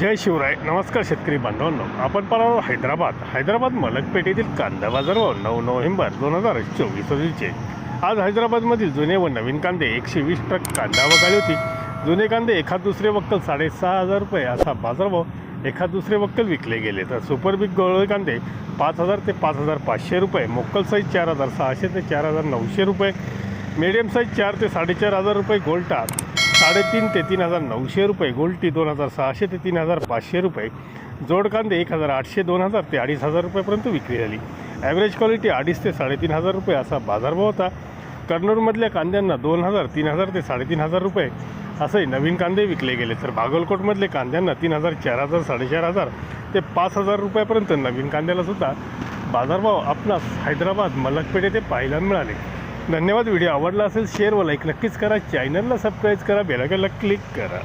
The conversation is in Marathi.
जय शिवराय. नमस्कार शेतकरी बांधवांनो. आपण पाहणार हैदराबाद. हैदराबाद मलकपेठ येथील कांदा बाजारभाव नऊ नोव्हेंबर दोन हजार चोवीस रोजीचे. आज हैदराबादमधील जुने व नवीन कांदे एकशे वीस ट्रक कांदा आवक आली होती. जुने कांदे एखाद दुसरे वक्कल साडेसहा हजार रुपये असा बाजारभाव एखाद दुसरे वक्कल विकले गेले. तर सुपर बिग गवळे कांदे पाच हजार ते पाच हजार पाचशे रुपये मोक्कल साईज चार हजार सहाशे ते चार हजार नऊशे रुपये मिडियम साईज चार ते साडेचार हजार रुपये गोल्टा साडेतीन ते तीन हजार नऊशे रुपये गोल्टी दोन हजार सहाशे ते तीन हजार पाचशे रुपये जोड कांदे एक हजार आठशे दोन हजार ते अडीच हजार रुपयेपर्यंत विक्री झाली. ॲव्हरेज क्वालिटी अडीच ते साडेतीन हजार रुपये असा बाजारभाव होता. कन्नूरमधल्या कांद्यांना दोन हजार तीन हजार ते साडेतीन हजार रुपये असंही नवीन कांदे विकले गेले. तर बागलकोटमधले कांद्यांना तीन हजार चार हजार साडेचार हजार ते पाच हजार रुपयापर्यंत नवीन कांद्याला सुद्धा बाजारभाव आपणास हैदराबाद मलकपेठ येथे पाहायला मिळाले. धन्यवाद व्हिडिओ आवडला असेल शेअर व लाईक नक्कीच करा. चॅनलला सबस्क्राईब करा बेलायकनला क्लिक करा.